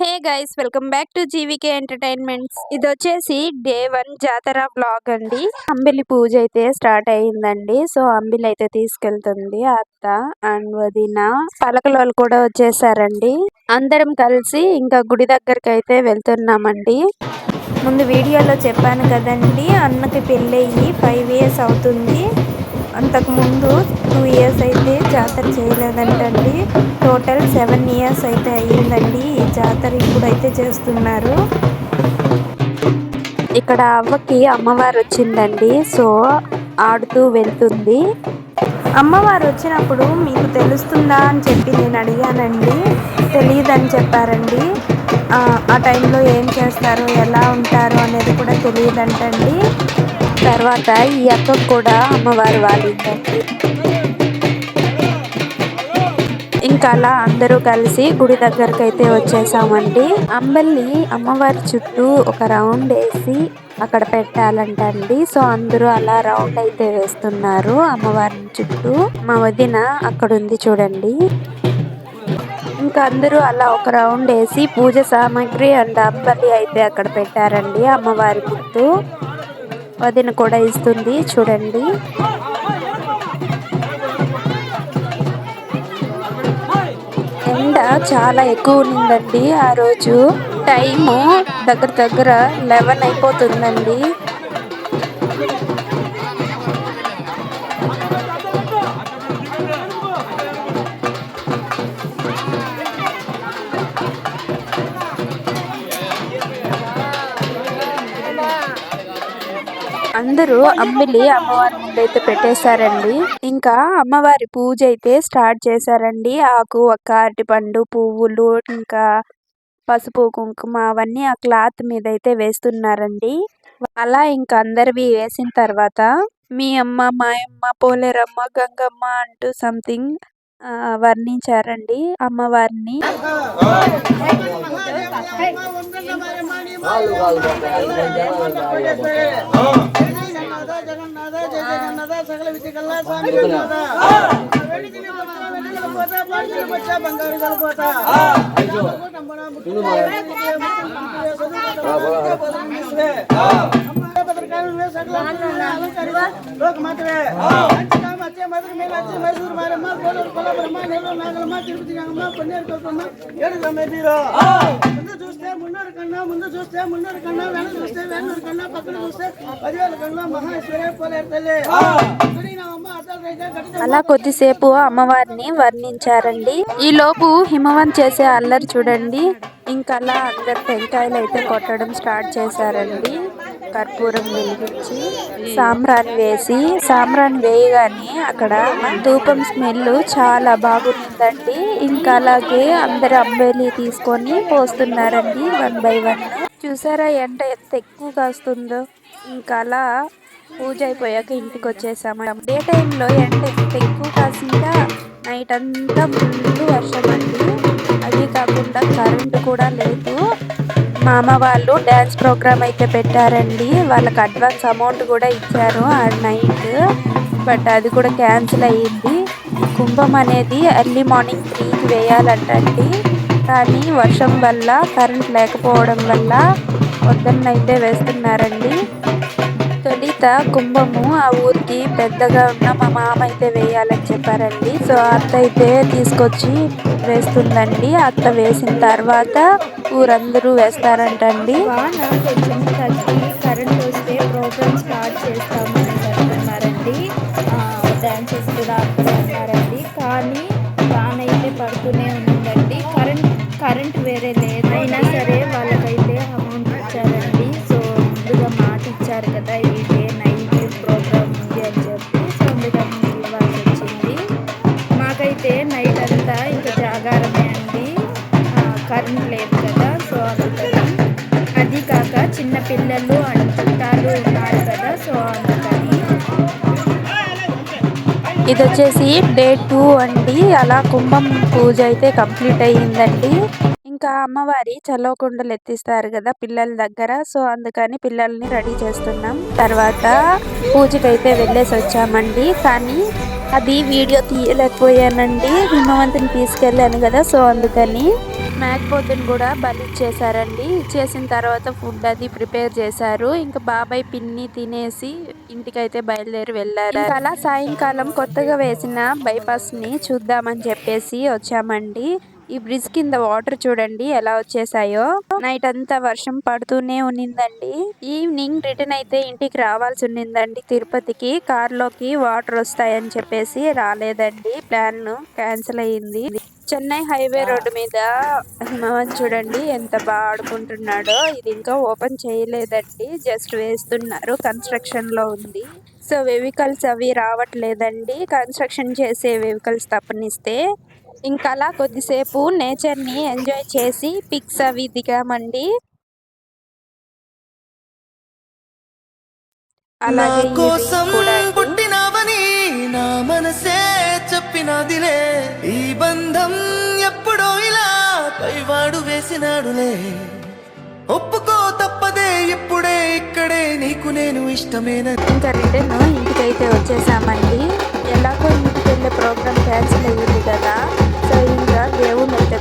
Hey guys welcome back to GVK entertainments. ఇది వచ్చేసి day one జాతర బ్లాగ్ అండి. అంబిలి పూజ అయితే స్టార్ట్ అయిందండి సో అంబిలి అయితే తీసుకెళ్తుంది అత్త అండ్ వదిన. పలకలోళ్ళు కూడా వచ్చేసారండి. అందరం కలిసి ఇంకా గుడి దగ్గరికి అయితే వెళ్తున్నామండి. ముందు వీడియోలో చెప్పాను కదండి అన్నకి పెళ్ళయ్యి ఫైవ్ ఇయర్స్ అవుతుంది. అంతకుముందు టూ ఇయర్స్ అయితే జాతర చేయలేదంటండి. టోటల్ సెవెన్ ఇయర్స్ అయితే అయ్యిందండి ఈ జాతర ఇప్పుడైతే చేస్తున్నారు. ఇక్కడ అవ్వకి అమ్మవారు వచ్చిందండి. సో ఆడుతూ వెళ్తుంది. అమ్మవారు వచ్చినప్పుడు మీకు తెలుస్తుందా అని చెప్పి నేను అడిగానండి. తెలియదని చెప్పారండి. ఆ, ఆ టైంలో ఏం చేస్తారు ఎలా ఉంటారు అనేది కూడా తెలియదంటండి. తర్వాత ఈ అక్కకు కూడా అమ్మవారు వాలిందండి ఇంకా అలా అందరూ కలిసి గుడి దగ్గరకు అయితే వచ్చేసామండి. అంబల్ని అమ్మవారి చుట్టూ ఒక రౌండ్ వేసి అక్కడ పెట్టాలంటండి. సో అందరూ అలా రౌండ్ అయితే వేస్తున్నారు అమ్మవారి చుట్టూ. మా వదిన అక్కడ ఉంది చూడండి. ఇంకా అందరూ అలా ఒక రౌండ్ వేసి పూజ సామాగ్రి అండ్ అంబలి అయితే అక్కడ పెట్టారండి అమ్మవారి ముందు. వదిన కూడా ఇస్తుంది చూడండి. ఎండ చాలా ఎక్కువ ఉందండి ఆ రోజు. టైము దగ్గర దగ్గర లెవెన్ అయిపోతుందండి. అందరూ అమ్మిలి అమ్మవారి ముందైతే పెట్టేశారండి. ఇంకా అమ్మవారి పూజ అయితే స్టార్ట్ చేశారండి. ఆకు ఒక్క అరటిపండు పువ్వులు ఇంకా పసుపు కుంకుమ అవన్నీ ఆ క్లాత్ మీద అయితే వేస్తున్నారండి. అలా ఇంకా అందరివి వేసిన తర్వాత మీ అమ్మ మా అమ్మ పోలేరమ్మ గంగమ్మ అంటూ సంథింగ్ వర్ణించారండి. అమ్మవారిని ஜெகநாத ஜெகநாத ஜெய ஜெகநாத சகல விஜயகல்லா சாமி ஜெகநாத. வெளிச்சம் போச்சா కన్నా ముందు చూస్తే మున్నూరు కన్నా వెనక చూస్తే వెన్నూరు కన్నా పక్కన చూస్తే పదివేల కన్నా మహేశ్వరే పోలేరు తల్లి. అలా కొద్దిసేపు అమ్మవారిని వర్ణించారండి. ఈ లోపు హిమవన్ చేసే అల్లరి చూడండి. ఇంకా అలా అందరు టెంకాయలు అయితే కొట్టడం స్టార్ట్ చేశారండి. కర్పూరం వెలిగించి సాంబ్రాన్ వేసి సాంబ్రాన్ వేయగానే అక్కడ ధూపం స్మెల్ చాలా బాగుందండి. ఇంకా అలాగే అందరు అంబేలి తీసుకొని పోస్తున్నారండి వన్ బై వన్. చూసారా ఎండ ఎంత ఎక్కువ కాస్తుందో ఇంకా అలా పూజ అయిపోయాక ఇంటికి వచ్చేసాము డే టైంలో ఎండ ఎంత ఎక్కువ కాసిందా నైట్ అంతా ముందు వర్షం అండి. అది కాకుండా కరెంట్ కూడా లేదు. మా అమ్మ వాళ్ళు డ్యాన్స్ ప్రోగ్రామ్ అయితే పెట్టారండి. వాళ్ళకి అడ్వాన్స్ అమౌంట్ కూడా ఇచ్చారు ఆ నైట్. బట్ అది కూడా క్యాన్సిల్ అయ్యింది. కుంభం అనేది ఎర్లీ మార్నింగ్ త్రీకి వేయాలంటండి. కానీ వర్షం వల్ల కరెంట్ లేకపోవడం వల్ల పొద్దున్నైతే వేస్తున్నారండి. తొలిత కుంభము ఆ ఊరికి పెద్దగా ఉన్న మా మామ అయితే వేయాలని చెప్పారండి. సో అత్త అయితే తీసుకొచ్చి వేస్తుందండి. అత్త వేసిన తర్వాత ఊరందరూ వేస్తారంటండి. కరెంట్ వస్తే ప్రోగ్రామ్ స్టార్ట్ చేస్తాము అని చెప్తున్నారండి డ్యాన్సెస్ కూడా అక్కడ ఉన్నారండి కానీ వాన అయితే పడుతూనే ఉందండి. కరెంట్ కరెంట్ వేరే లేదు. ఆ, లేదు కదా. సో అందుకని అది కాక చిన్న పిల్లలు అండ్ చుట్టాలు ఉన్నారు కదా. సో అందుకని ఇది వచ్చేసి డే టూ అండి. అలా కుంభం పూజ అయితే కంప్లీట్ అయ్యిందండి. ఇంకా అమ్మవారి చల్లవకుండలు ఎత్తిస్తారు కదా పిల్లల దగ్గర. సో అందుకని పిల్లల్ని రెడీ చేస్తున్నాం. తర్వాత పూజకైతే వెళ్ళేసి వచ్చామండి. కానీ అది వీడియో తీయలేకపోయానండి. హిమవంతుని తీసుకెళ్ళాను కదా. సో అందుకని మేకపోతుని కూడా బలి ఇచ్చేసారండి ఇచ్చేసిన తర్వాత ఫుడ్ అది ప్రిపేర్ చేశారు. ఇంకా బాబాయ్ పిన్ని తినేసి ఇంటికైతే బయలుదేరి వెళ్ళారు. అలా సాయంకాలం కొత్తగా వేసిన బైపాస్ని చూద్దామని చెప్పేసి వచ్చామండి. ఈ బ్రిడ్జ్ కింద వాటర్ చూడండి ఎలా వచ్చేసాయో. నైట్ అంతా వర్షం పడుతూనే ఉన్నిందండి. ఈవినింగ్ రిటర్న్ అయితే ఇంటికి రావాల్సి ఉన్నిందండి తిరుపతికి. కార్లోకి వాటర్ వస్తాయని చెప్పేసి రాలేదండి. ప్లాన్ క్యాన్సిల్ అయ్యింది చెన్నై హైవే రోడ్డు మీద హిమవన్ చూడండి ఎంత బాగా ఆడుకుంటున్నాడో. ఇది ఇంకా ఓపెన్ చేయలేదండి. జస్ట్ వేస్తున్నారు. కన్స్ట్రక్షన్లో ఉంది. సో వెహికల్స్ అవి రావట్లేదండి. కన్స్ట్రక్షన్ చేసే వెహికల్స్ తప్పనిస్తే. ఇంకా అలా కొద్దిసేపు నేచర్ని ఎంజాయ్ చేసి పిక్స్ అవి దిగామండి. అలాగే కూడా నా మనసే చెప్పినదిలే. ఈ బంధం ఎప్పుడో ఇలా పైవాడు వేసినాడులే. ఒప్పుకో తప్పదే ఇప్పుడే ఇక్కడే నీకు నేను ఇష్టమైన. ఇంకా రిటర్న్ ఇంటికైతే వచ్చేసామండి. ఎలాగో ఇంటికి వెళ్ళే ప్రోగ్రామ్ క్యాన్సిల్ అయ్యింది కదా. సో ఇంకా దేవుని అయితే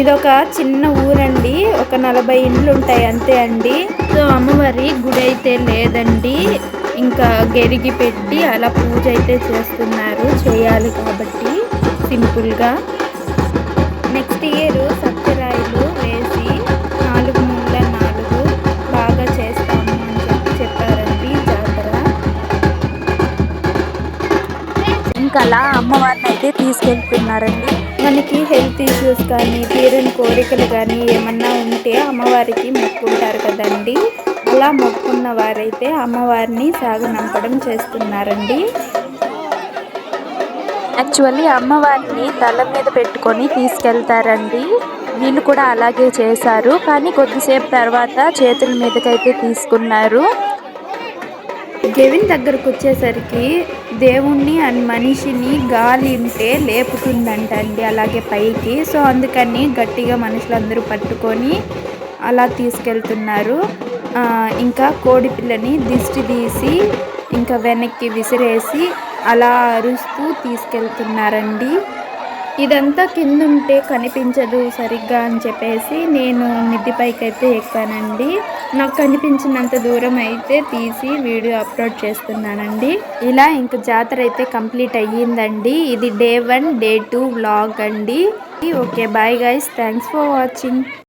ఇదొక చిన్న ఊరండి. ఒక నలభై ఇండ్లు ఉంటాయి అంతే అండి. సో అమ్మవారి గుడి అయితే లేదండి. ఇంకా గెరిగి పెట్టి అలా పూజ అయితే చేస్తున్నారు. చేయాలి కాబట్టి సింపుల్గా. నెక్స్ట్ ఇయర్ సత్యరాయలు వేసి నాలుగు మూల నాలుగు బాగా చేస్తాము అని చెప్పి చెప్పారండి జాతర. ఇంకా అలా అమ్మవారిని అయితే తీసుకెళ్తున్నారండి. మనకి హెల్త్ ఇష్యూస్ కానీ తీరని కోరికలు కానీ ఏమన్నా ఉంటే అమ్మవారికి మొక్కుంటారు కదండి. అలా మొక్కున్న వారైతే అమ్మవారిని సాగనంపడం చేస్తున్నారండి. యాక్చువల్లీ అమ్మవారిని తల మీద పెట్టుకొని తీసుకెళ్తారండి. వీళ్ళు కూడా అలాగే చేశారు. కానీ కొద్దిసేపు తర్వాత చేతుల మీదకైతే తీసుకున్నారు. గెవిన్ దగ్గరకు వచ్చేసరికి దేవుణ్ణి అండ్ మనిషిని గాలి ఉంటే లేపుతుందంట అండి అలాగే పైకి. సో అందుకని గట్టిగా మనుషులందరూ పట్టుకొని అలా తీసుకెళ్తున్నారు. ఇంకా కోడి పిల్లని దిష్టి తీసి ఇంకా వెనక్కి విసిరేసి అలా అరుస్తూ తీసుకెళ్తున్నారండి. ఇదంతా కింద ఉంటే కనిపించదు సరిగ్గా అని చెప్పేసి నేను మిద్ది పైకి అయితే ఎక్కానండి. నాకు కనిపించినంత దూరం అయితే తీసి వీడియో అప్లోడ్ చేస్తున్నానండి. ఇలా ఇంక జాతర అయితే కంప్లీట్ అయ్యిందండి. ఇది day one day two vlog అండి. Okay bye guys thanks for watching.